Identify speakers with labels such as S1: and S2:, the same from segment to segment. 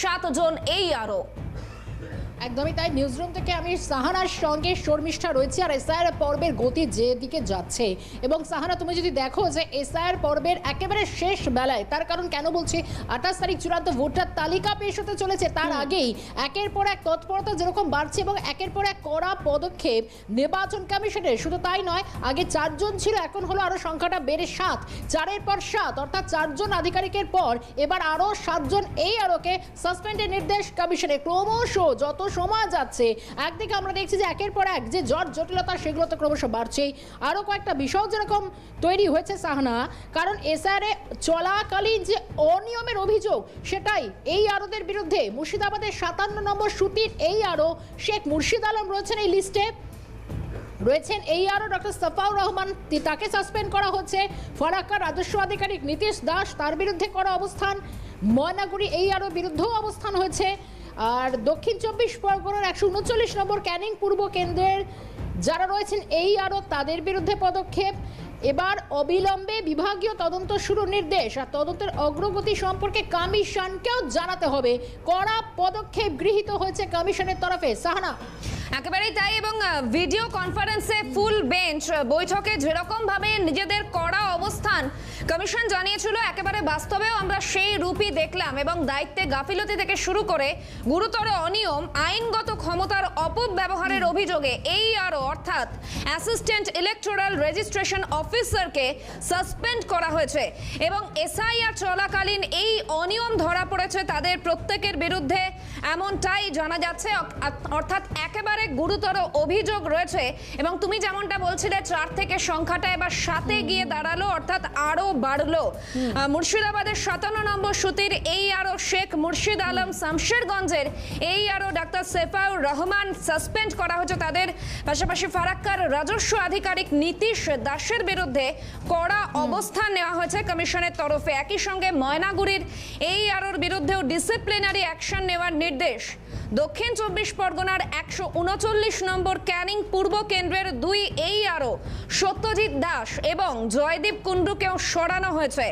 S1: সাতজন এই আরও।
S2: একদমই তাই। নিউজরুম থেকে আমি সাহানার সঙ্গে শর্মিষ্ঠা রয়েছি আর এসআইআর পর্বের গতি যেদিকে যাচ্ছে। এবং সাহানা তুমি যদি দেখো যে এসআইআর পর্বের একেবারে শেষ বেলায় তার কারণ কেন বলছি? আঠাশ তারিখ চূড়ান্ত ভোটার তালিকা পেশ হতে চলেছে। তার আগেই একের পর এক তৎপরতা যেরকম বাড়ছে এবং একের পর এক কড়া পদক্ষেপ নির্বাচন কমিশনের শুধু তাই নয় আগে চারজন ছিল এখন হলো আরও সংখ্যাটা বেড়ে সাত। চারের পর সাত অর্থাৎ চারজন আধিকারিকের পর এবার আরও সাতজন এই আরোকে সাসপেন্ডের নির্দেশ কমিশনে ক্রমশ যত সময় যাচ্ছে, একদিকে আমরা দেখছি যে একের পর এক যে জট জটিলতা সেগুলো তো ক্রমশ বাড়ছেই। আরও কয়েকটা বিষয় যেরকম তৈরি হয়েছে সাহনা, কারণ এসআরএ চলাকালীন যে অনিয়মের অভিযোগ, সেটাই এই আরোদের বিরুদ্ধে। মুর্শিদাবাদের সাতান্ন নম্বর সুতির এই আরও। শেখ মুর্শিদ আলম রয়েছেন এই লিস্টে। রয়েছেন এই আরও ডক্টর সাফাউর রহমান তাকে সাসপেন্ড করা হচ্ছে। ফারাক্কার রাজস্ব আধিকারিক নীতিশ দাস, তার বিরুদ্ধে করা অবস্থান। ময়নাগুড়ি এই আরও বিরুদ্ধেও অবস্থান হয়েছে। আর দক্ষিণ চব্বিশ পরগনার একশো উনচল্লিশ নম্বর ক্যানিং পূর্ব কেন্দ্রের যারা রয়েছেন এই আরও তাদের বিরুদ্ধে পদক্ষেপ। এবার অবিলম্বে বিভাগীয় তদন্ত শুরুর নির্দেশ আর তদন্তের অগ্রগতি সম্পর্কে কমিশনকেও জানাতে হবে। কড়া পদক্ষেপ গৃহীত হয়েছে কমিশনের তরফে। সাহানা।
S1: একেবারেই তাই এবং ভিডিও কনফারেন্সে ফুল বেঞ্চ, বৈঠকে যেরকম ভাবে নিজেদের কমিশন জানিয়েছিল, একেবারে বাস্তবেও আমরা সেই রূপই দেখলাম এবং দায়িত্বে গাফিলতি থেকে শুরু করে গুরুতর অনিয়ম, আইনগত ক্ষমতার অপব্যবহারের অভিযোগে এই আরও অর্থাৎ অ্যাসিস্ট্যান্ট ইলেকটোরাল রেজিস্ট্রেশন অফিসারকে সাসপেন্ড করা হয়েছে এবং এসআইআর চলাকালীন এই অনিয়ম ধরা পড়েছে তাদের প্রত্যেকের বিরুদ্ধে এমনটাই জানা যাচ্ছে অর্থাৎ একেবারে গুরুতর অভিযোগ রয়েছে এবং তুমি যেমনটা বলছিলে, চার থেকে সংখ্যাটা এবার সাতে গিয়ে দাঁড়াল, অর্থাৎ আরও বাড়লো। মুর্শিদাবাদের সাতান্ন নম্বর সুতির এই আরও শেখ মুর্শিদ আলম শামশেরগঞ্জের এই আরও ডাক্তার সেফাউর রহমান সাসপেন্ড করা হয়েছে তাদের। পাশাপাশি ফারাক্কার রাজস্ব আধিকারিক নীতিশ দাসের বিরুদ্ধে কড়া অবস্থান নেওয়া হয়েছে কমিশনের তরফে। একই সঙ্গে ময়নাগুড়ির এই আরোর বিরুদ্ধেও ডিসিপ্লিনারি অ্যাকশন নেওয়ার নির্দেশ। দক্ষিণ চব্বিশ পরগনার একশো উনচল্লিশ নম্বর ক্যানিং পূর্ব কেন্দ্রের দুই এই আরও সত্যজিৎ দাস এবং জয়দীপ কুণ্ডুকেও সরানো হয়েছে।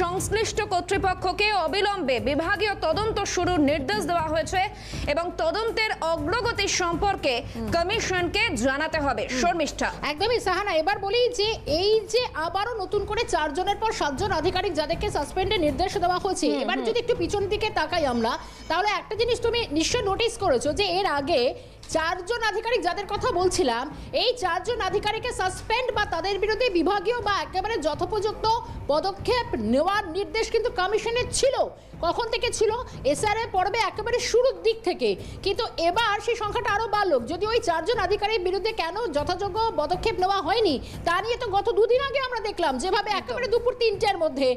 S1: সংশ্লিষ্ট কর্তৃপক্ষকে অবিলম্বে বিভাগীয় তদন্ত শুরুর নির্দেশ দেওয়া হয়েছে এবং তদন্তের অগ্রগতি সম্পর্কে কমিশনকে জানাতে হবে। শর্মিষ্ঠা।
S2: একদমই সাহানা এবার বলি যে এই যে আবারও নতুন করে চারজনের পর সাতজন আধিকারিক যাদেরকে সাসপেন্ডের নির্দেশ দেওয়া হয়েছে এবার যদি একটু পিছন দিকে তাকাই আমরা তাহলে একটা জিনিস তুমি নিশ্চয় নোটিস করেছ যে এর আগে চারজন আধিকারিক যাদের কথা বলছিলাম এই চারজন আধিকারিকের সাসপেন্ড বা তাদের বিরুদ্ধে বিভাগীয় বা একেবারে যথোপযুক্ত পদক্ষেপ নেওয়ার নির্দেশ কিন্তু কমিশনের ছিল। কখন থেকে ছিল? এসআরএ পর্বে একেবারে শুরুর দিক থেকে। কিন্তু এবার সেই সংখ্যাটা আরও বাড়লো। যদি ওই চারজন আধিকারিক বিরুদ্ধে কেন যথাযোগ্য পদক্ষেপ নেওয়া হয়নি তা নিয়ে তো গত দুদিন আগে আমরা দেখলাম যেভাবে একেবারে দুপুর তিনটের মধ্যে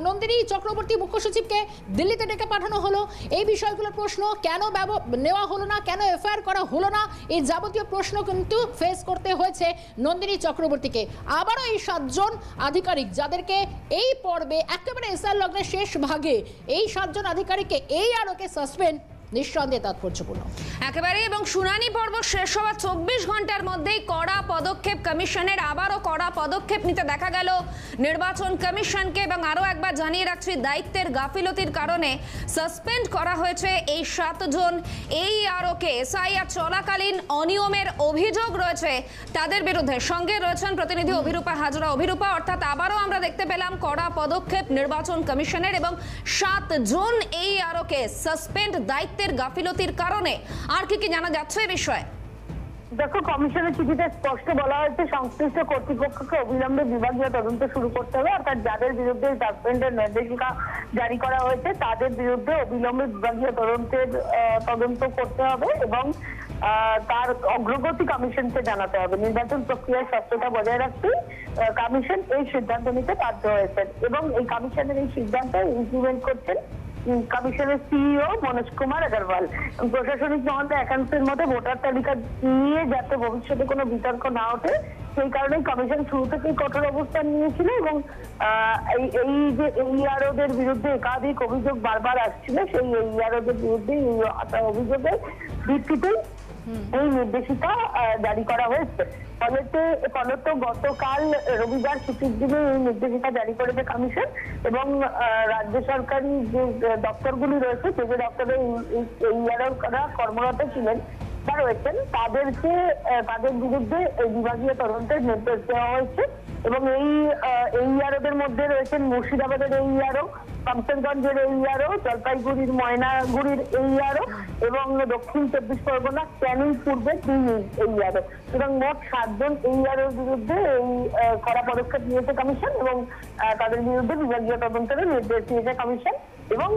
S2: নন্দিনী চক্রবর্তী মুখ্য সচিবকে দিল্লিতে ডেকে পাঠানো হলো। এই বিষয়গুলোর প্রশ্ন কেন ব্যব- নেওয়া হলো না? কেন এফআইআর করা হলো না। এই যাবতীয় প্রশ্ন কিন্তু ফেস করতে হয়েছে নন্দিনী চক্রবর্তীকে। আবারও এই সাতজন আধিকারিক যাদেরকে এই পর্বে একেবারে এসআর লগ্নের শেষ ভাগে এই সাতজন আধিকারিককে এই আরোকে সাসপেন্ড নিঃসন্দেহে তাৎপর্যপূর্ণ।
S1: একেবারে এবং শুনানি পর্ব শেষ হওয়ার চব্বিশ ঘণ্টার মধ্যেই কড়া পদক্ষেপ কমিশনের, আবারও কড়া পদক্ষেপ নিতে দেখা গেল। নির্বাচন কমিশনকে এবং আরও একবার জানিয়ে রাখছি, দায়িত্বের গাফিলতির কারণে সাসপেন্ড করা হয়েছে এই সাতজন এই আরোকে এসআইআর চলাকালীন অনিয়মের অভিযোগ রয়েছে তাদের বিরুদ্ধে। সঙ্গে রয়েছেন প্রতিনিধি অভিরূপা হাজরা। অভিরূপা, অর্থাৎ আবারও আমরা দেখতে পেলাম কড়া পদক্ষেপ নির্বাচন কমিশনের এবং সাতজন এই আরোকে সাসপেন্ড দায়িত্বের গাফিলতির কারণে। আর কি কি জানা যাচ্ছে এ বিষয়ে?
S3: দেখো, কমিশনের চিঠিতে স্পষ্ট বলা হয়েছে, সংশ্লিষ্ট কর্তৃপক্ষকে অবিলম্বে বিভাগীয় তদন্ত শুরু করতে হবে। অর্থাৎ যাদের বিরুদ্ধে সাসপেন্ডের নির্দেশিকা জারি করা হয়েছে, তাদের বিরুদ্ধে অবিলম্বে বিভাগীয় তদন্তের তদন্ত করতে হবে এবং তার অগ্রগতি কমিশনকে জানাতে হবে। নির্বাচন প্রক্রিয়ার স্বচ্ছতা বজায় রাখতে কমিশন এই সিদ্ধান্ত নিতে বাধ্য হয়েছেন এবং এই কমিশনের এই সিদ্ধান্ত ইমপ্লিমেন্ট করছেন কমিশনের সিইও মনোজ কুমার আগরওয়াল প্রশাসনিক মহলে একাংশের মধ্যে ভোটার তালিকা নিয়ে যাতে ভবিষ্যতে কোনো বিতর্ক না ওঠে, সেই কারণেই কমিশন শুরু থেকেই কঠোর অবস্থান নিয়েছিল এবং এই এই যে এইআরওদের বিরুদ্ধে একাধিক অভিযোগ বারবার আসছিল, সেই এইআরওদের বিরুদ্ধে এই অভিযোগের ভিত্তিতেই এই নির্দেশিকা জারি করা হয়েছে। ফলেতে, ফলত গতকাল রবিবার ছুটির দিনে এই নির্দেশিকা জারি করেছে কমিশন এবং রাজ্য সরকারি যে দপ্তরগুলি রয়েছে, যে যে দপ্তরে এই- এই- এই করা কর্মরত ছিলেন রয়েছেন, তাদেরকে তাদের বিরুদ্ধে এই বিভাগীয় তদন্তের নির্দেশ দেওয়া হয়েছে। এবং এই এই ইয়ারোদের মধ্যে রয়েছেন মুর্শিদাবাদের এই ইয়ারো শামসেরগঞ্জের এই ইয়ারো, জলপাইগুড়ির ময়নাগুড়ির এই ইয়ারো এবং দক্ষিণ চব্বিশ পরগনা, ক্যানিং পূর্বে দুই এই ইয়ারো। সুতরাং মোট সাতজন এই ইয়ারোর বিরুদ্ধে এই কড়া পদক্ষেপ নিয়েছে কমিশন এবং তাদের বিরুদ্ধে বিভাগীয় তদন্তের নির্দেশ দিয়েছে কমিশন এবং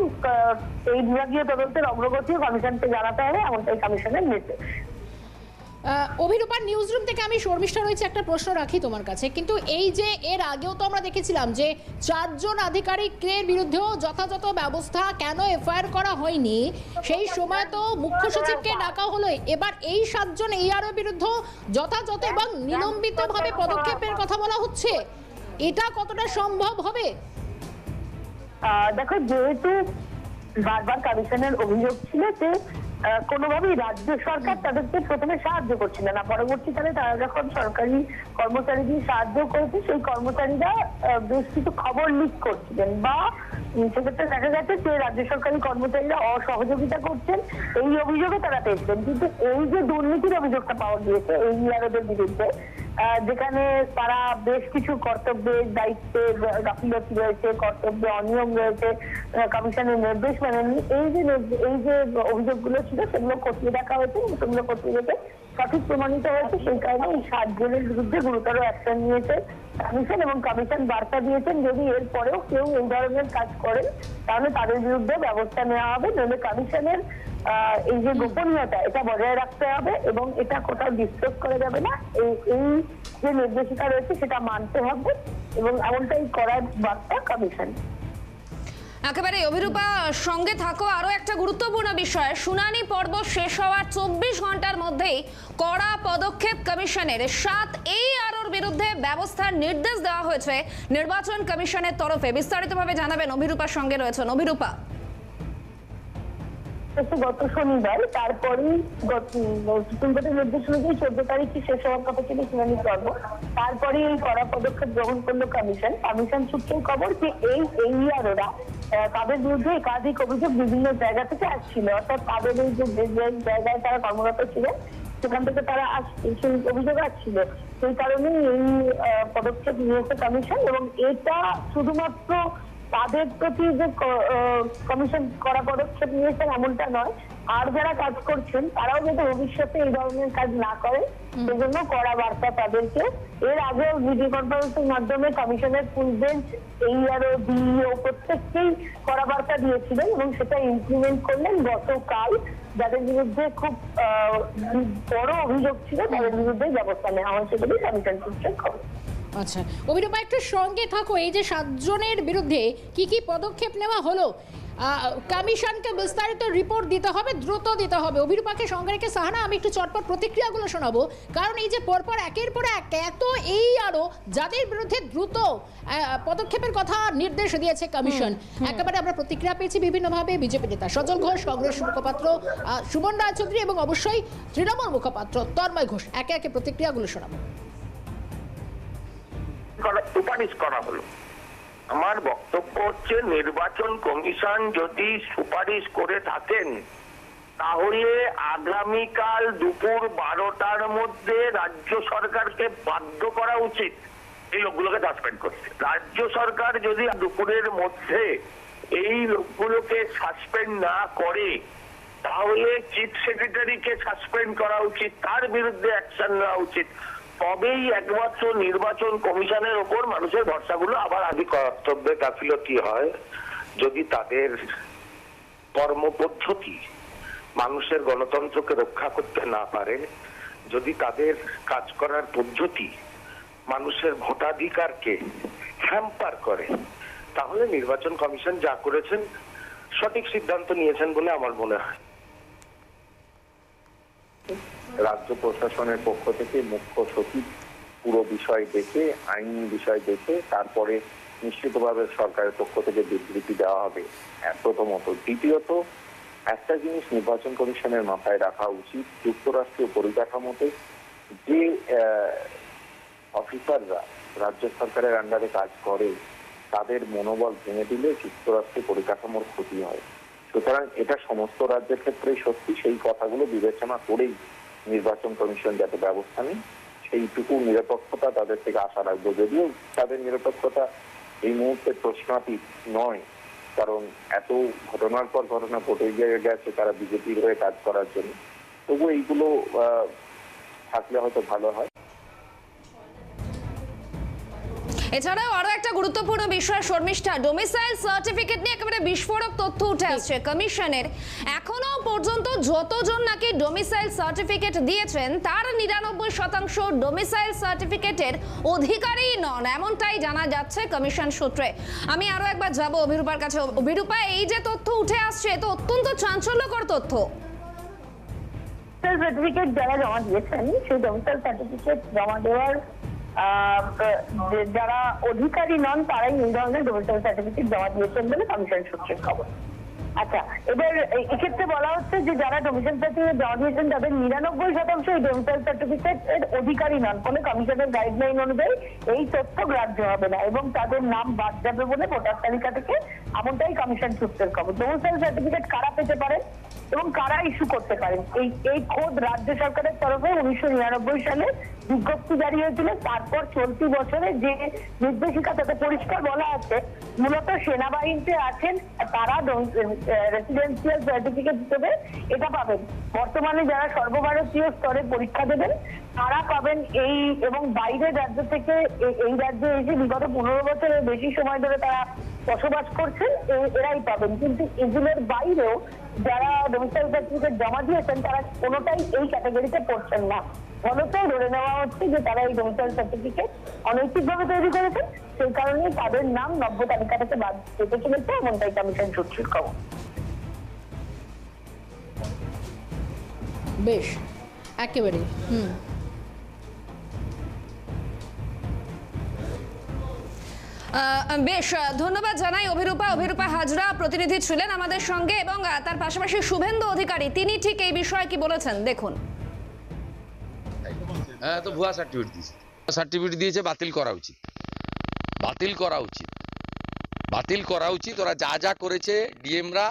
S3: এই বিভাগীয় তদন্তের অগ্রগতিও কমিশনকে জানাতে হবে, এমনটাই কমিশনের নির্দেশ।
S2: আহ, অভিরূপা নিউজ রুম থেকে আমি শর্মিষ্ঠা রয়েছে একটা প্রশ্ন রাখি তোমার কাছে। কিন্তু এই যে এর আগেও তো আমরা দেখেছিলাম যে চারজন আধিকারিকের বিরুদ্ধেও যথাযথ ব্যবস্থা কেন এফআইআর করা হয়নি সেই সময় তো মুখ্য সচিবকে ডাকা হলো। এবার এই সাতজন এইআরও বিরুদ্ধে যথাযথ এবং নিলম্বিতভাবে পদক্ষেপের কথা বলা হচ্ছে। এটা কতটা সম্ভব হবে?
S3: দেখো যেহেতু বারবার কমিশনের অভিযোগ ছিল যে কোনোভাবেই রাজ্য সরকার তাদেরকে প্রথমে সাহায্য করছিল না। পরবর্তীকালে তারা যখন সরকারি কর্মচারীদের সাহায্য করেছে, সেই কর্মচারীরা বেশ কিছু খবর লিক করছিলেন বা সেক্ষেত্রে দেখা যাচ্ছে যে রাজ্য সরকারি কর্মচারীরা অসহযোগিতা করছেন, এই অভিযোগে তারা পেয়েছেন কিন্তু এই যে দুর্নীতির অভিযোগটা পাওয়া গিয়েছে, এই ইয়ারদের বিরুদ্ধে যেখানে তারা বেশ কিছু কর্তব্যের দায়িত্বে, গাফিলতি রয়েছে, কর্তব্যে অনিয়ম রয়েছে কমিশনের নির্দেশ মানেনি এই যে এই যে অভিযোগগুলো ছিল, সেগুলো খতিয়ে দেখা হয়েছে সেগুলো খতিয়ে দেখে সঠিক প্রমাণিত হয়েছে। সেই কারণে এই সাত জনের বিরুদ্ধে গুরুতর অ্যাকশন নিয়েছে কমিশন এবং কমিশন বার্তা দিয়েছেন, যদি এর পরেও কেউ এই ধরনের কাজ করেন, তাহলে তাদের বিরুদ্ধে ব্যবস্থা নেওয়া হবে। নইলে কমিশনের এই যে গোপনীয়তা, এটা বজায় রাখতে হবে এবং এটা কোথাও ডিসকাস করা যাবে না। এই এই যে নির্দেশিকা রয়েছে, সেটা মানতে হবে এবং এমনটাই করার বার্তা কমিশন
S1: একেবারে অভিরূপা, সঙ্গে থাকো আরও একটা গুরুত্বপূর্ণ বিষয়। শুনানি পর্ব শেষ হওয়ার চব্বিশ ঘণ্টার মধ্যেই কড়া পদক্ষেপ কমিশনের সাত এই আরোর বিরুদ্ধে ব্যবস্থার নির্দেশ দেওয়া হয়েছে। নির্বাচন কমিশনের তরফে বিস্তারিতভাবে জানাবেন অভিরূপার সঙ্গে রয়েছেন অভিরূপা।
S3: গত শনিবার, তারপরেই গত- সুপ্রিম কোর্টের নির্দেশ অনুযায়ী চোদ্দ তারিখে শেষ হওয়ার কথা ছিল শুনানি পর্ব তারপরে এই কড়া পদক্ষেপ গ্রহণ করল কমিশন। কমিশন সূত্রের খবর যে এই এইয়াররা তাদের বিরুদ্ধে একাধিক অভিযোগ বিভিন্ন জায়গা থেকে আসছিল। অর্থাৎ তাদের এই যে জায়গায় তারা কর্মরত ছিলেন, সেখান থেকে তারা সেই অভিযোগ আসছিল। সেই কারণেই এই পদক্ষেপ নিয়েছে কমিশন এবং এটা শুধুমাত্র তাদের প্রতি যে কমিশন করা পদক্ষেপ নিয়েছেন এমনটা নয়। আর যারা কাজ করছেন তারাও যাতে ভবিষ্যতে এই ধরনের কাজ না করে সেজন্য কড়া বার্তা তাদেরকে। এর আগেও ভিডিও কনফারেন্সের মাধ্যমে কমিশনের ফুল বেঞ্চ এই আরও ডিইও প্রত্যেককেই কড়া বার্তা দিয়েছিলেন এবং সেটা ইমপ্লিমেন্ট করলেন গতকাল। যাদের বিরুদ্ধে খুব আহ, বড় অভিযোগ ছিল তাদের বিরুদ্ধে ব্যবস্থা নেওয়া হয়েছে বলে কমিশন সূত্রে খবর
S2: আচ্ছা অভিরূপা একটু সঙ্গে থাকো এই যে সাতজনের বিরুদ্ধে কি কি পদক্ষেপ নেওয়া হলো? কমিশনকে বিস্তারিত রিপোর্ট দিতে হবে দ্রুত দিতে হবে। অভিরূপাকে সঙ্গে রেখে সাহানা আমি একটু চটপট প্রতিক্রিয়াগুলো শোনাবো। কারণ এই যে পরপর একের পর এক এত এই আরও যাদের বিরুদ্ধে দ্রুত পদক্ষেপের কথা নির্দেশ দিয়েছে কমিশন। একেবারে আমরা প্রতিক্রিয়া পেয়েছি বিভিন্নভাবে। বিজেপি নেতা সজল ঘোষ কংগ্রেস মুখপাত্র সুমন রায়চৌধুরী এবং অবশ্যই তৃণমূল মুখপাত্র তন্ময় ঘোষ। একে একে প্রতিক্রিয়াগুলো শোনাবো।
S4: করা সুপারিশ করা হলো। আমার বক্তব্য হচ্ছে নির্বাচন কমিশন যদি সুপারিশ করে থাকেন, তাহলে আগামীকাল দুপুর বারোটার মধ্যে রাজ্য সরকারকে বাধ্য করা উচিত। এই লোকগুলোকে সাসপেন্ড করতে। রাজ্য সরকার যদি দুপুরের মধ্যে এই লোকগুলোকে সাসপেন্ড না করে, তাহলে চিফ সেক্রেটারিকে সাসপেন্ড করা উচিত, তার বিরুদ্ধে অ্যাকশন নেওয়া উচিত। তবেই একমাত্র নির্বাচন কমিশনের ওপর মানুষের ভরসাগুলো আবার আগে কর্তব্যে গাফিলতি হয়। যদি তাদের কর্মপদ্ধতি মানুষের গণতন্ত্রকে রক্ষা করতে না পারে, যদি তাদের কাজ করার পদ্ধতি মানুষের ভোটাধিকারকে হ্যাম্পার করে, তাহলে নির্বাচন কমিশন যা করেছেন সঠিক সিদ্ধান্ত নিয়েছেন বলে আমার মনে হয়।
S5: রাজ্য প্রশাসনের পক্ষ থেকে মুখ্য সচিব পুরো বিষয় দেখে, আইন বিষয় দেখে, তারপরে নিশ্চিতভাবে সরকারের পক্ষ থেকে বিবৃতি দেওয়া হবে। এত তো মতো দ্বিতীয়ত, একটা জিনিস নির্বাচন কমিশনের মাথায় রাখা উচিত যুক্তরাষ্ট্রীয় পরিকাঠামোতে যে অফিসাররা রাজ্য সরকারের আন্ডারে কাজ করে, তাদের মনোবল ভেঙে দিলে যুক্তরাষ্ট্রের পরিকাঠামোর ক্ষতি হয়। সুতরাং এটা সমস্ত রাজ্যের ক্ষেত্রেই সত্যি, সেই কথাগুলো বিবেচনা করেই নির্বাচন কমিশন যাতে ব্যবস্থা নেই সেইটুকু নিরপেক্ষতা তাদের থেকে আশা রাখব। যদিও তাদের নিরপেক্ষতা এই মুহূর্তে প্রশ্নাতীত নয়, কারণ এত ঘটনার পর ঘটনা ঘটে গেছে তারা বিজেপির হয়ে কাজ করার জন্য। তবু এইগুলো থাকলে হয়তো ভালো হয়।
S1: এছাড়াও আরও একটা গুরুত্বপূর্ণ বিষয় শর্মিষ্ঠা ডোমিসাইল সার্টিফিকেট নিয়ে একেবারে বিস্ফোরক তথ্য উঠে আসছে কমিশনের। এখনও পর্যন্ত যতজন নাকি ডোমিসাইল সার্টিফিকেট দিয়েছেন তার নিরানব্বই শতাংশ ডোমিসাইল সার্টিফিকেটের অধিকারী নন এমনটাই জানা যাচ্ছে কমিশন সূত্রে। আমি আরও একবার যাব অভিরূপার কাছে। অভিরূপা এই যে তথ্য উঠে আসছে এ তো অত্যন্ত চাঞ্চল্যকর তথ্য।
S3: সার্টিফিকেট যারা জমা দিয়েছেন সেই ডোমিসাইল সার্টিফিকেট জমা দেওয়ার যারা অধিকারী নন তারাই এই ধরনের ডোমিসাইল সার্টিফিকেট জমা দিয়েছেন বলে কমিশন সূত্রের খবর। আচ্ছা এবার এক্ষেত্রে বলা হচ্ছে যে যারা ডোমিসাইল সার্টিফিকেট জমা দিয়েছেন তাদের নিরানব্বই শতাংশ এই ডোমিসাইল সার্টিফিকেট এর অধিকারী নন ফলে কমিশনের গাইডলাইন অনুযায়ী এই তথ্য গ্রাহ্য হবে না এবং তাদের নাম বাদ যাবে বলে ভোটার তালিকা থেকে এমনটাই কমিশন সূত্রের খবর। ডোমিসাইল সার্টিফিকেট কারা পেতে পারেন এবং কারা ইস্যু করতে পারেন এই এই খোদ রাজ্য সরকারের তরফে উনিশশো নিরানব্বই সালে বিজ্ঞপ্তি জারি হয়েছিল। তারপর চলতি বছরে যে নির্দেশিকা তাতে পরিষ্কার বলা আছে, মূলত সেনাবাহিনীতে আছেন তারা রেসিডেন্সিয়াল সার্টিফিকেট হিসেবে এটা পাবেন। বর্তমানে যারা সর্বভারতীয় স্তরে পরীক্ষা দেবেন, তারা পাবেন এই এবং বাইরের রাজ্য থেকে এই রাজ্যে এসে বিগত পনেরো বছরের বেশি সময় ধরে তারা বসবাস করছেন এরাই পাবেন। কিন্তু এগুলোর বাইরেও যারা ডোমিসাইল সার্টিফিকেট জমা দিয়েছেন, তারা কোনোটাই এই ক্যাটাগরিতে পড়ছেন না। ফলত ধরে নেওয়া হচ্ছে যে তারা এই ডোমিসাইল সার্টিফিকেট অনৈতিকভাবে তৈরি করেছেন, সেই কারণে তাদের নাম নব্য তালিকা থেকে বাদ পেতে চলেছে এমনটাই কমিশন সূত্রের খবর।
S2: বেশ একেবারে হুম।
S1: বেশ, ধন্যবাদ জানাই অভিরূপা। অভিরূপা হাজরা প্রতিনিধি ছিলেন আমাদের সঙ্গে এবং তার পাশাপাশি শুভেন্দু অধিকারী, তিনি ঠিক এই বিষয়ে কি বলেছেন? দেখুন।
S6: হ্যাঁ সার্টিফিকেট সার্টিফিকেট দিয়েছে। বাতিল করা উচিত। বাতিল করা উচিত। বাতিল করা উচিত। ওরা যা যা করেছে, ডিএমরা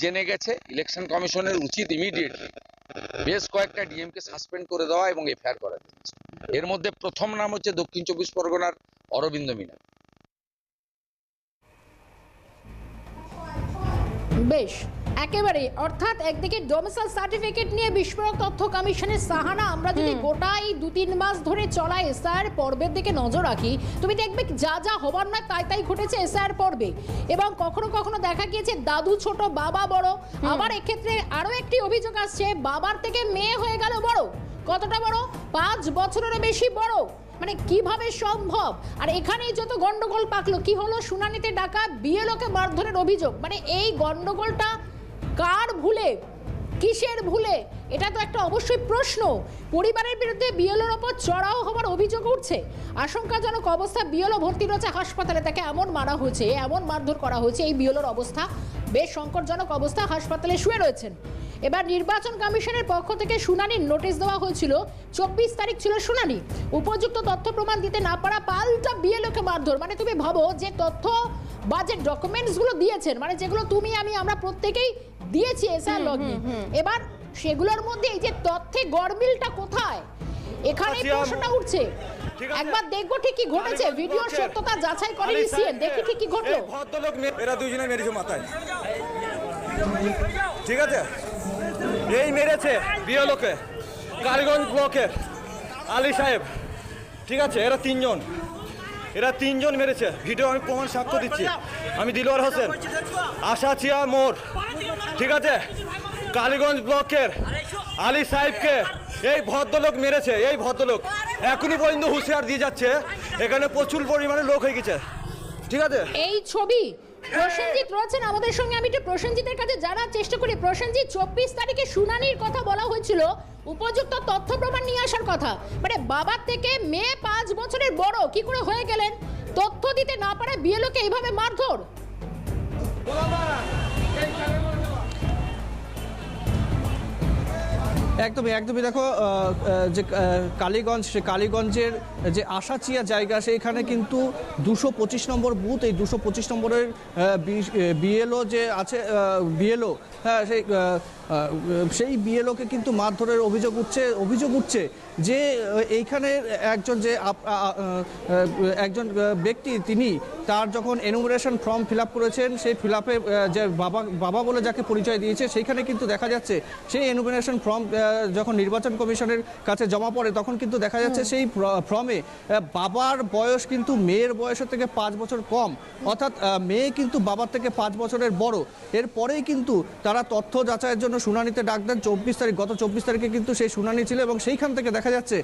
S6: জেনে গেছে। ইলেকশন কমিশনের উচিত ইমিডিয়েটলি বেশ কয়েকটা ডিএমকে সাসপেন্ড করে দেওয়া এবং এফআইআর করা এর মধ্যে প্রথম নাম হচ্ছে দক্ষিণ চব্বিশ পরগনার অরবিন্দ মিনা
S2: বেশ একেবারে অর্থাৎ একদিকে ডোমিসাইল সার্টিফিকেট নিয়ে বিস্ফোরক তথ্য কমিশনের সাহানা আমরা যদি গোটা এই দু তিন মাস ধরে চলা এসআর পর্বের দিকে নজর রাখি তুমি দেখবে যা যা হবার নয় তাই তাই ঘটেছে এসআর পর্বে। এবং কখনো কখনো দেখা গিয়েছে দাদু ছোট বাবা বড়। আবার এক্ষেত্রে আরও একটি অভিযোগ আসছে বাবার থেকে মেয়ে হয়ে গেল বড়। কতটা বড়? পাঁচ বছরেরও বেশি বড়। মানে কীভাবে সম্ভব? আর এখানেই যত গন্ডগোল পাকলো, কি হলো? শুনানিতে ডাকা বিএলওকে মারধরের অভিযোগ। মানে এই গন্ডগোলটা কার ভুলে? কিসের ভুলে? এটা তো একটা অবশ্যই প্রশ্ন। পরিবারের বিরুদ্ধে বিএলওর ওপর চড়াও হওয়ার অভিযোগ উঠছে। আশঙ্কাজনক অবস্থা, বিএলও ভর্তি রয়েছে হাসপাতালে। তাকে এমন মারা হয়েছে, এমন মারধর করা হয়েছে। এই বিএলওর অবস্থা, বেশ সংকটজনক অবস্থা, হাসপাতালে শুয়ে রয়েছেন। এবার নির্বাচন কমিশনের পক্ষ থেকে শুনানির নোটিশ দেওয়া হয়েছিল। চব্বিশ তারিখ ছিল শুনানি। উপযুক্ত তথ্য প্রমাণ দিতে না পারা পাল্টা বিএলওকে মারধর। মানে তুমি ভাবো যে তথ্য বা যে ডকুমেন্টসগুলো দিয়েছেন। মানে যেগুলো তুমি আমি আমরা প্রত্যেকেই দিয়েছি এসআর লগিন এবার সেগুলোর মধ্যে এই যে তথ্যে গড়মিলটা কোথায়? এখানে
S7: আচ্ছা,
S2: প্রশ্নটা উঠছে। একবার দেখব ঠিক কি ঘটেছে। ভিডিওর সত্যতা যাচাই করে নিছিলেন দেখি ঠিক কি ঘটলো
S7: ভদ্রলোক এরা দুজনে মেরেছে মাথায়। ঠিক আছে? এই মেরেছে বিয়লোকে কালীগঞ্জ ব্লকের আলী সাহেব। ঠিক আছে, এরা তিনজন। এরা তিনজন মেরেছে। ভিডিও আমি প্রমাণ সাক্ষ্য দিচ্ছি। আমি দিলওয়ার হোসেন আশাচিয়া মোড়। ঠিক আছে কালীগঞ্জ ব্লকের আলী সাহেবকে এই ভদ্রলোক মেরেছে, এই ভদ্রলোক। এখনই পর্যন্ত হুঁশিয়ার দিয়ে যাচ্ছে। এখানে প্রচুর পরিমাণে লোক হয়ে গেছে। ঠিক আছে?
S2: এই ছবি প্রসেনজিৎ রয়েছেন আমাদের সঙ্গে। আমি একটু প্রসেনজিতের কাছে জানার চেষ্টা করি। প্রসেনজিৎ, চব্বিশ তারিখে শুনানির কথা বলা হয়েছিল। উপযুক্ত তথ্য প্রমাণ নিয়ে আসার কথা। মানে বাবার থেকে মেয়ে পাঁচ বছরের বড়। কি করে হয়ে গেলেন? তথ্য দিতে না পারে বিয়েলোকে এইভাবে মারধর।
S8: একদমই একদমই। দেখো যে কালীগঞ্জ, সে কালীগঞ্জের যে আশাচিয়া জায়গা, সেইখানে কিন্তু দুশো পঁচিশ নম্বর বুথ, এই দুশো পঁচিশ নম্বরের বিএলও যে আছে বিএলও হ্যাঁ সেই সেই বিএলওকে কিন্তু মারধরের অভিযোগ উঠছে অভিযোগ উঠছে যে এইখানে একজন যে একজন ব্যক্তি তিনি তার যখন এনুমারেশন ফর্ম ফিল আপ করেছেন সেই ফিল আপে যে বাবা বাবা বলে যাকে পরিচয় দিয়েছে সেইখানে কিন্তু দেখা যাচ্ছে সেই এনুমারেশন ফর্ম যখন নির্বাচন কমিশনের কাছে জমা পড়ে তখন কিন্তু দেখা যাচ্ছে সেই ফর্মে বাবার বয়স কিন্তু মেয়ের বয়সের থেকে পাঁচ বছর কম। অর্থাৎ মেয়ে কিন্তু বাবার থেকে পাঁচ বছরের বড়। এরপরেই কিন্তু তারা তথ্য যাচাইয়ের জন্য শুনানিতে ডাক দেন চব্বিশ তারিখ গত চব্বিশ তারিখে কিন্তু সেই শুনানি ছিল এবং সেইখান থেকে দেখা যাচ্ছে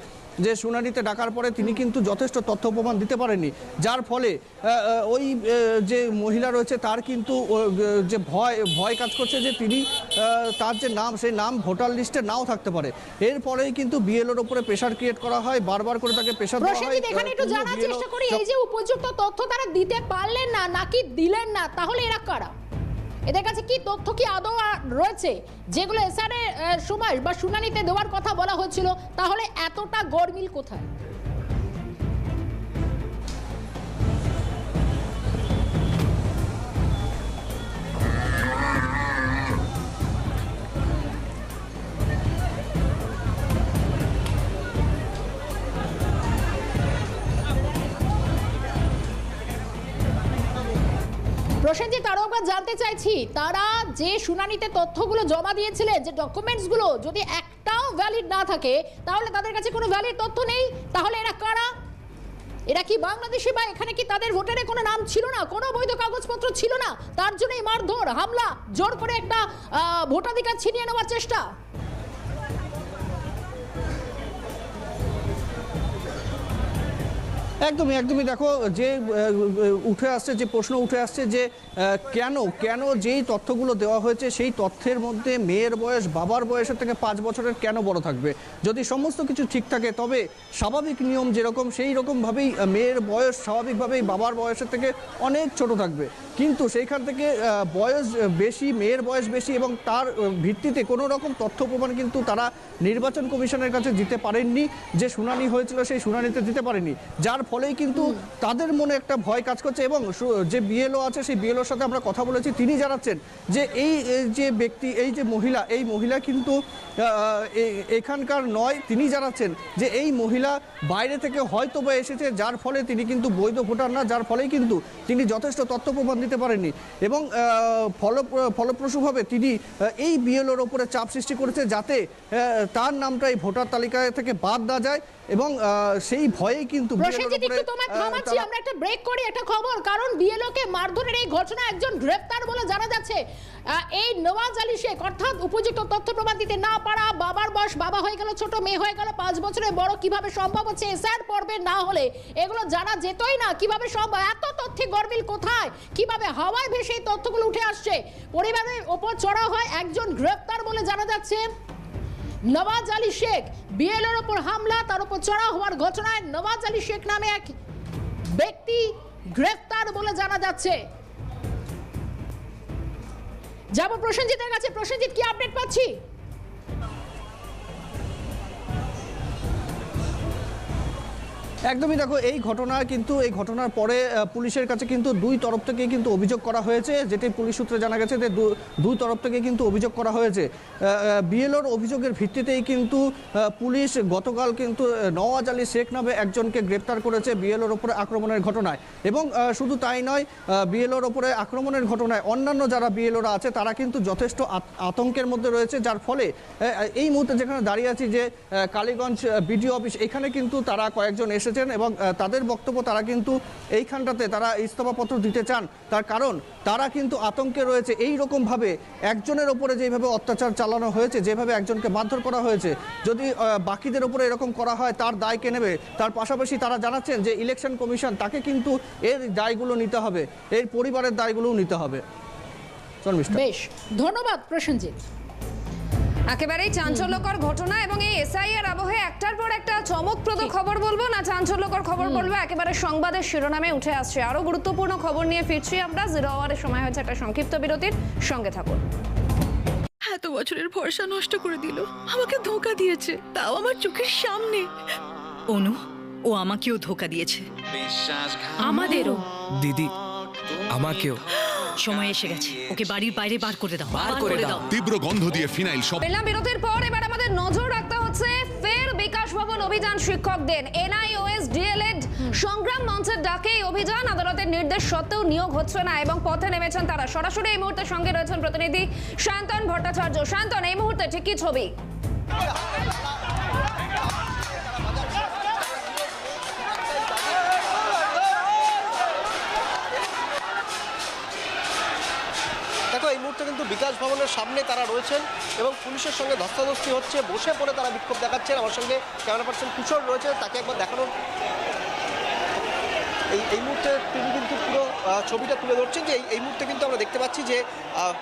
S8: যে শুনানিতে ডাকার পরে তিনি কিন্তু যথেষ্ট তথ্য প্রমাণ দিতে পারেননি। যার ফলে ওই যে মহিলা রয়েছে তার কিন্তু যে ভয় ভয় কাজ করছে যে তিনি তার যে নাম সেই নাম ভোটার লিস্টে নাও থাকতে পারে। এরপরেই কিন্তু বিএলওর উপরে প্রেশার ক্রিয়েট করা হয় বারবার করে তাকে প্রেশার দেওয়া হয়।
S2: এখানে একটু জানার চেষ্টা করি এই যে উপযুক্ত তথ্য তারা দিতে পারলেন না নাকি দিলেন না তাহলে এরা কারা? এদের কাছে কি তথ্য, কি আদৌ রয়েছে? যেগুলো এসআর এর সময় বা শুনানিতে দেওয়ার কথা বলা হয়েছিল, তাহলে এতটা গরমিল কোথায়? প্রসেনজিৎ আরও একবার জানতে চাইছি, তারা যে শুনানিতে তথ্যগুলো জমা দিয়েছিলেন যে ডকুমেন্টসগুলো যদি একটাও ভ্যালিড না থাকে, তাহলে তাদের কাছে কোনো ভ্যালিড তথ্য নেই? তাহলে এরা কারা? এরা কি বাংলাদেশি বা এখানে কি তাদের ভোটারে কোনো নাম ছিল না? কোনো বৈধ কাগজপত্র ছিল না? তার জন্যই মারধর, হামলা, জোর করে একটা ভোটাধিকার ছিনিয়ে নেওয়ার চেষ্টা।
S8: একদমই একদমই। দেখো, যে উঠে আসছে, যে প্রশ্ন উঠে আসছে যে কেন কেন যেই তথ্যগুলো দেওয়া হয়েছে, সেই তথ্যের মধ্যে মেয়ের বয়স, বাবার বয়সের থেকে পাঁচ বছরের কেন বড় থাকবে? যদি সমস্ত কিছু ঠিক থাকে, তবে স্বাভাবিক নিয়ম যেরকম, সেই রকমভাবেই মেয়ের বয়স স্বাভাবিকভাবেই বাবার বয়সের থেকে অনেক ছোট থাকবে। কিন্তু সেইখান থেকে বয়স বেশি, মেয়ের বয়স বেশি এবং তার ভিত্তিতে কোনো রকম তথ্য প্রমাণ কিন্তু তারা নির্বাচন কমিশনের কাছে দিতে পারেননি। যে শুনানি হয়েছিল, সেই শুনানিতে দিতে পারেনি যার ফলেই কিন্তু তাদের মনে একটা ভয় কাজ করছে এবং যে বিএলও আছে সেই বিএলওর সাথে আমরা কথা বলেছি তিনি জানাচ্ছেন যে এই যে ব্যক্তি এই যে মহিলা এই মহিলা কিন্তু এখানকার নয় তিনি জানাচ্ছেন যে এই মহিলা বাইরে থেকে হয়তো বা এসেছে যার ফলে তিনি কিন্তু বৈধ ভোটার না যার ফলেই কিন্তু তিনি যথেষ্ট তথ্য প্রমাণ দিতে পারেননি এবং ফল ফলপ্রসূভাবে তিনি এই বিএলওর ওপরে চাপ সৃষ্টি করেছে যাতে তার নামটা এই ভোটার তালিকা থেকে বাদ না যায় এবং সেই ভয়ে কিন্তু
S2: প্রসেনজিৎ একটু
S8: আহ,
S2: থামাচ্ছি আমরা একটা ব্রেক করি একটা খবর কারণ বিএলও কে মারধরের এই ঘটনা একজন গ্রেফতার বলে জানা যাচ্ছে। এই নওয়াজ আলী শেখ অর্থাৎ উপযুক্ত তথ্য প্রমাণ দিতে না পারা বাবার বয়স বাবা হয়ে গেল ছোট মেয়ে হয়ে গেল পাঁচ বছরের বড় কীভাবে সম্ভব হচ্ছে এসআর পর্বে না হলে? এগুলো জানা যেতই না কীভাবে সম্ভব এত তথ্যে গরমিল কোথায়? কীভাবে হাওয়ায় ভেসে এই তথ্যগুলো উঠে আসছে? পরিবারের ওপর চড়া হয় একজন গ্রেফতার বলে জানা যাচ্ছে। নওয়াজ আলী শেখ বিএলের ওপর হামলা, তার উপর চড়া হওয়ার ঘটনায় নওয়াজ আলী শেখ নামে এক ব্যক্তি গ্রেফতার বলে জানা যাচ্ছে। যাব প্রসেনজিতের কাছে। প্রসেনজিৎ, কি আপডেট পাচ্ছি?
S8: একদমই দেখো, এই ঘটনা কিন্তু, এই ঘটনার পরে পুলিশের কাছে কিন্তু দুই তরফ থেকে কিন্তু অভিযোগ করা হয়েছে, যেটি পুলিশ সূত্রে জানা গেছে যে দুই তরফ থেকে কিন্তু অভিযোগ করা হয়েছে। বিএলওর অভিযোগের ভিত্তিতেই কিন্তু পুলিশ গতকাল কিন্তু নওয়াজ আলী শেখ নামে একজনকে গ্রেপ্তার করেছে বিএলওর ওপরে আক্রমণের ঘটনায়। এবং শুধু তাই নয় বিএলওর ওপরে আক্রমণের ঘটনায় অন্যান্য যারা বিএলওরা আছে, তারা কিন্তু যথেষ্ট আতঙ্কের মধ্যে রয়েছে, যার ফলে এই মুহূর্তে যেখানে দাঁড়িয়ে আছি যে কালীগঞ্জ বিডিও অফিস, এখানে কিন্তু তারা কয়েকজন এসেছেন এবং তাদের বক্তব্য তারা কিন্তু এইখানটাতে তারা ইস্তফাপত্র দিতে চান। তার কারণ, তারা কিন্তু আতঙ্কে রয়েছে। এই রকমভাবে একজনের ওপরে যেভাবে অত্যাচার চালানো হয়েছে, যেভাবে একজনকে মারধর করা হয়েছে, যদি বাকিদের ওপরে এরকম করা হয়, তার দায় কে নেবে? তার পাশাপাশি তারা জানাচ্ছেন যে, ইলেকশন কমিশন তাকে কিন্তু এর দায়গুলো নিতে হবে, এর পরিবারের দায়গুলোও নিতে হবে।
S2: বেশ, ধন্যবাদ প্রসেনজিৎ।
S1: একেবারেই চাঞ্চল্যকর ঘটনা এবং এই এসআইআর আবহে একটার পর একটা চমকপ্রদ খবর বলব। না চাঞ্চল্যকর খবর বলব একেবারে সংবাদের শিরোনামে উঠে আসছে। আরও গুরুত্বপূর্ণ খবর নিয়ে ফিরছি আমরা। জিরো আওয়ারের সময় হয়েছে একটা সংক্ষিপ্ত বিরতির। সঙ্গে থাকুন।
S9: এত বছরের ভরসা নষ্ট করে দিল। আমাকে ধোকা দিয়েছে। তাও আমার চোখের সামনে। অনু ও আমাকেও ধোকা দিয়েছে। আমাদেরও।
S10: দিদি আমাকেও।
S9: সময় এসে গেছে। ওকে বাড়ির বাইরে বার করে দাও। বার করে দাও।
S11: তীব্র গন্ধ দিয়ে ফিনাইল সব
S1: পেলাম বিরতির পর এবার আমাদের নজর রাখতে হচ্ছে ফের বিকাশ ভবন অভিযান শিক্ষকদের। এনআইওএস ডিএলএড সংগ্রাম মঞ্চের ডাকে এই অভিযান। আদালতের নির্দেশ সত্ত্বেও নিয়োগ হচ্ছে না এবং পথে নেমেছেন তারা। সরাসরি এই মুহূর্তে সঙ্গে রয়েছেন প্রতিনিধি শান্তন ভট্টাচার্য। শান্তন এই মুহূর্তে ঠিক কি ছবি?
S12: মুহূর্তে কিন্তু বিকাশ ভবনের সামনে তারা রয়েছেন এবং পুলিশের সঙ্গে ধস্তাধস্তি হচ্ছে। বসে পড়ে তারা বিক্ষোভ দেখাচ্ছেন। আমার সঙ্গে ক্যামেরা পার্সন কিশোর রয়েছে, তাকে একবার দেখানোর এই এই মুহূর্তে তিনি কিন্তু পুরো ছবিটা তুলে ধরছেন যে এই মুহূর্তে কিন্তু আমরা দেখতে পাচ্ছি যে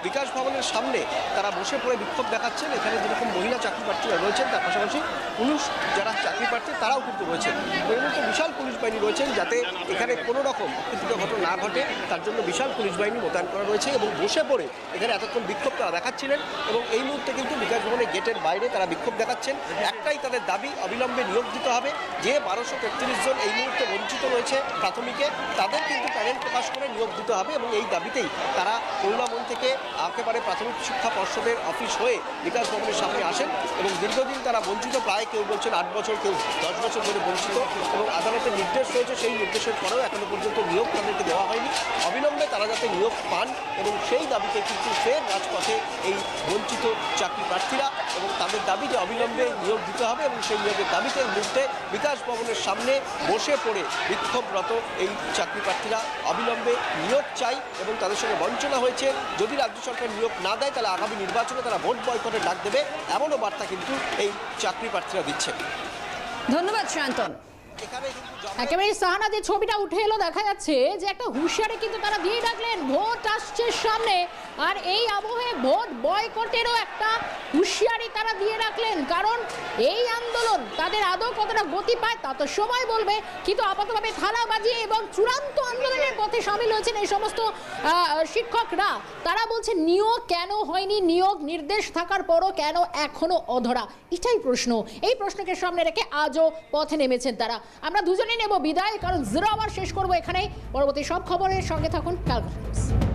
S12: বিকাশ ভবনের সামনে তারা বসে পড়ে বিক্ষোভ দেখাচ্ছেন। এখানে যেরকম মহিলা চাকরি প্রার্থীরা রয়েছেন, তার পাশাপাশি পুরুষ যারা চাকরি প্রার্থী, তারাও কিন্তু রয়েছেন। এই মুহূর্তে বিশাল পুলিশ বাহিনী রয়েছেন যাতে এখানে কোনো রকম অপ্রীতিকর ঘটনা না ঘটে। তার জন্য বিশাল পুলিশ বাহিনী মোতায়েন করা রয়েছে এবং বসে পড়ে এখানে এতক্ষণ বিক্ষোভ তারা দেখাচ্ছিলেন এবং এই মুহূর্তে কিন্তু বিকাশ ভবনের গেটের বাইরে তারা বিক্ষোভ দেখাচ্ছেন। একটাই তাদের দাবি, অবিলম্বে নিয়োগ দিতে হবে। যে বারোশো তেত্রিশ জন এই মুহূর্তে বঞ্চিত রয়েছে প্রাথমিকে, তাদের কিন্তু প্যানেল প্রকাশ করে নিয়োগ দিতে হবে এবং এই দাবিতেই তারা করুণামন থেকে একেবারে প্রাথমিক শিক্ষা পর্ষদের অফিস হয়ে বিকাশ ভবনের সামনে আসেন এবং দীর্ঘদিন তারা বঞ্চিত, প্রায় কেউ বলছেন আট বছর, কেউ দশ বছর ধরে বঞ্চিত এবং আদালতের নির্দেশ রয়েছে। সেই নির্দেশের পরেও এখনও পর্যন্ত নিয়োগ তাদেরকে দেওয়া হয়নি। অবিলম্বে তারা যাতে নিয়োগ পান এবং সেই দাবিতে কিন্তু ফের রাজপথে এই বঞ্চিত চাকরি প্রার্থীরা এবং তাদের দাবি যে অবিলম্বে নিয়োগ দিতে হবে এবং সেই নিয়োগের দাবিতে মুহূর্তে বিকাশ ভবনের সামনে বসে পড়ে বিক্ষোভরত এই চাকরি প্রার্থীরা। অবিলম্বে নিয়োগ চাই এবং তাদের সঙ্গে বঞ্চনা হয়েছে। যদি রাজ্য সরকার নিয়োগ না দেয়, তাহলে আগামী নির্বাচনে তারা ভোট বয়কটের ডাক দেবে। এমনও বার্তা কিন্তু এই চাকরি প্রার্থীরা দিচ্ছে
S1: ধন্যবাদ
S12: জমা-
S2: একেবারে সাহানা ছবিটা উঠে এলো, দেখা যাচ্ছে যে একটা হুঁশিয়ারি কিন্তু তারা দিয়ে ডাকলেন, ভোট আসছে সামনে। আর এই আবহে ভোট বয়কটেরও একটা হুঁশিয়ারি তারা দিয়ে রাখলেন, কারণ এই আন্দোলন তাদের আদৌ কতটা গতি পায় তা তো সময় বলবে, কিন্তু আপাতভাবে থালা বাজিয়ে এবং চূড়ান্ত আন্দোলনের পথে সামিল হয়েছেন এই সমস্ত শিক্ষকরা। তারা বলছে, নিয়োগ কেন হয়নি? নিয়োগ নির্দেশ থাকার পরও কেন এখনও অধরা? এটাই প্রশ্ন। এই প্রশ্নকে সামনে রেখে আজও পথে নেমেছেন তারা। আমরা দুজনেই নেব বিদায়, কারণ জিরো আবার শেষ করব এখানেই। পরবর্তী সব খবরের সঙ্গে থাকুন কালকে